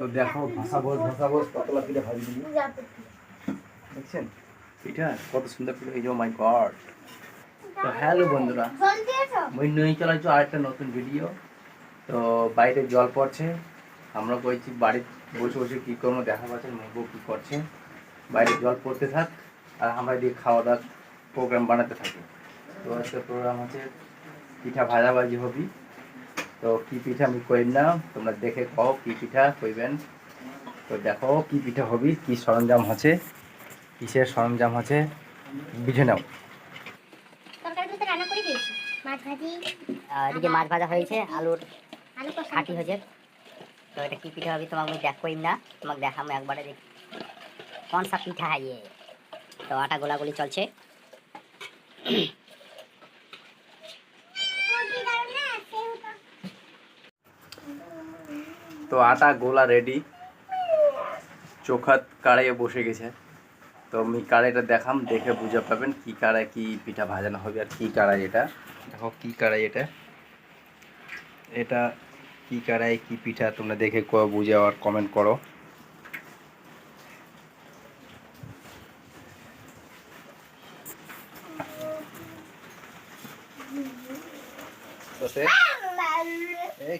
তো দেখো ভাষা বোঝ ভাষা বোঝ কতলা পিঠা দেখছেন? পিঠা, কত সুন্দর এই যে মাই গড তো হ্যালো বন্ধুরা মই নই চালাইছো আরেকটা নতুন ভিডিও তো বাইরে জল পড়ছে, আমরা কইছি বাড়িতে বসে বসে কী করব, দেখা পাচ্ছেন মুখবো কী করছে। বাইরে জল পড়তে থাক, আর আমরা দিয়ে খাওয়া দাওয়ার প্রোগ্রাম বানাতে থাকি। তো আজকে প্রোগ্রাম আছে পিঠা ভাজাভাজি হবি। তো কি পিঠা আমি কইম না তোমরা দেখে কও কি পিঠা কইবেন তো দেখো কি পিঠা হবি কি সরঞ্জাম আছে কিসের সরঞ্জাম আছে বুঝে নাও। তরকারি তো রান্না করে দিয়েছি। মাছ ভাজি আহ, এদিকে মাছ ভাজা হয়েছে আলুর আলু কষা খাটি হয়েছে। তো এটা কি পিঠা হবে তোমাকে আমি দেখবই না তোমাকে দেখাবো একবারে দেখি। কোন সা পিঠা ये তো আটা গোলাগুলি চলছে। তো আটা গোলা রেডি চোখাত কাড়াইয়ে বসে গেছে। তো আমি কাড়াইটা দেখাম দেখে বুঝে পাবেন কি কাড়াই কি পিঠা ভাজানো হবে আর কি কাড়াই এটা। দেখো কি কাড়াই এটা। এটা কি কাড়াই কি পিঠা তোমরা দেখে ক- বুঝে আর কমেন্ট করো।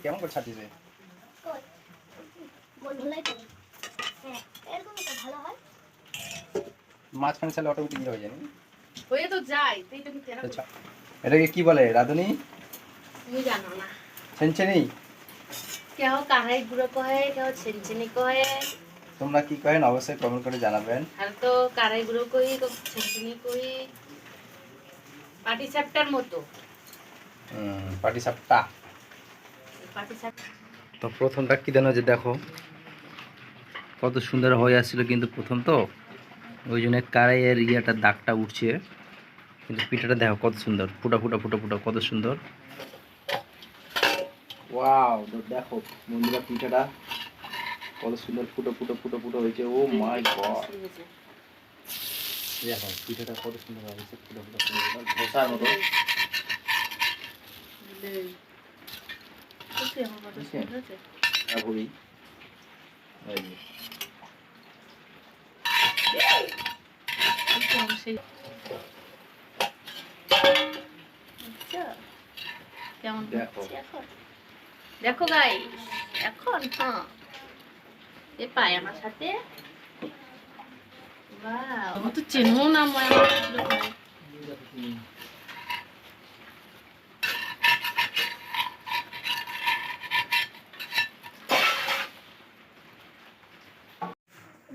কেমন করে ছাড়ছিস হ্যাঁ এরকম তো ভালো হয়। মাঝখানে চালে অটোমেটিক হয়ে যায় হয়ে তো যাই তুই তো আচ্ছা এটাকে কি বলে রাধুনি? তুমি জানো না। ছেনছেনি? কেউ কাহাই গুঁড়ো কহে কেউ ছেনছেনি কহে। তোমরা কি কহেন অবশ্যই কমেন্ট করে জানাবেন। আর তো কারাই গুঁড়ো কই ছেনছেনি কই পাটি সাপটার মতো। পাটি সাপটা পাটি তো প্রথমটা কি দেন যে দেখো কত সুন্দর হয়ে আসছিল কিন্তু প্রথম তো। ওই জন্য কারাইয়ের ইয়েটা দাগটা উঠছে। কিন্তু পিঠাটা দেখো কত সুন্দর। ফুটা ফুটা ফুটা ফুটা কত সুন্দর। ওয়াও দেখো বন্ধুরা পিঠাটা কত সুন্দর ফুটো ফুটো ফুটো ফুটো হয়েছে। Oh my god. দেখো পিঠাটা কত সুন্দর হয়েছে ফুটো ফুটো ফুটো ফুটো ধোসার মতো। যে। কেমন দেখো। গাই এখন হ্যাঁ। এ পায় আমার সাথে বাহ তো চেনো না আমার সাথে পায়।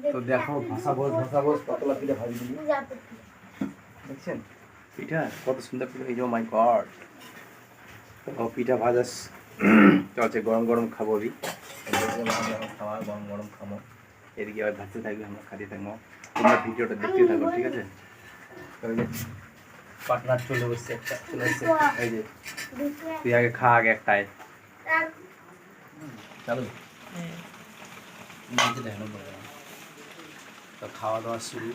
তো দেখো ভাষা বোঝ ভাষা বোঝ কতলা পিঠা ভাজি দিলি। দেখছেন? পিঠা কত সুন্দর পিঠা যে মাই গড তো পিঠা ভাজা চলছে গরম গরম খাব আমি খাওয়া গরম গরম খাব। এদিকে আবার ভাজতে থাকবে আমরা খাতে থাকব। তোমরা ভিডিওটা দেখতে থাকো ঠিক আছে? পার্টনার চলে বসছে একটা চলে এসছে এই যে তুই আগে খা আগে একটাই চালু। বলব না। তো খাওয়া দাওয়া শুরু।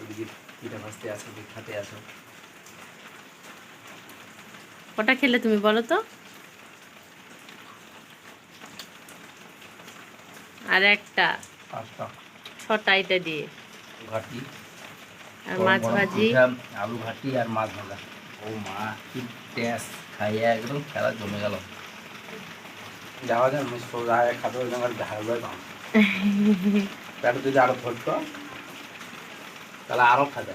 ওদিকে পিঠা ভাজতে আসো খাতে আসো। কটা খেলে তুমি বলো তো? আর একটা। ছটা এটা দিয়ে। ঘাটি। আর মাছ ভাজি। আলু ঘাটি আর মাছ ভাজা। ও মা কি টেস্ট! খাইয়ে একদম খেলা জমে গেল। যাওয়া যায় আমি সোজা হয়ে খাবে ঝাড়বে কম যদি আরও ধরতো তাহলে আরও খাবে।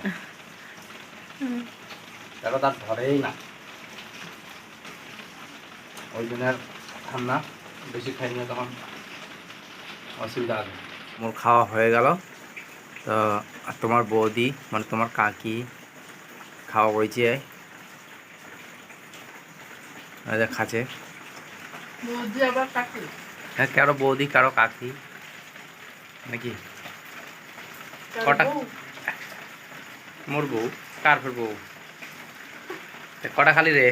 তার ধরেই না। ওই জন্য আর খান বেশি খাই না তখন অসুবিধা আছে মোর খাওয়া হয়ে গেল। তো আর তোমার বৌদি মানে তোমার কাকি খাওয়া হয়েছে। খাচ্ছে। হ্যাঁ কারও বৌদি কারও কাকি। নাকি? কটা? মোর বউ। কার ফের বউ? কটা খালি রে?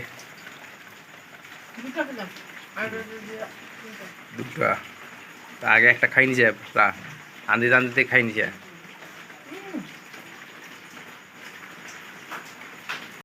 দুটা তা আগে একটা খাই নিছে আন্দি আন্দিতে খাই নিছে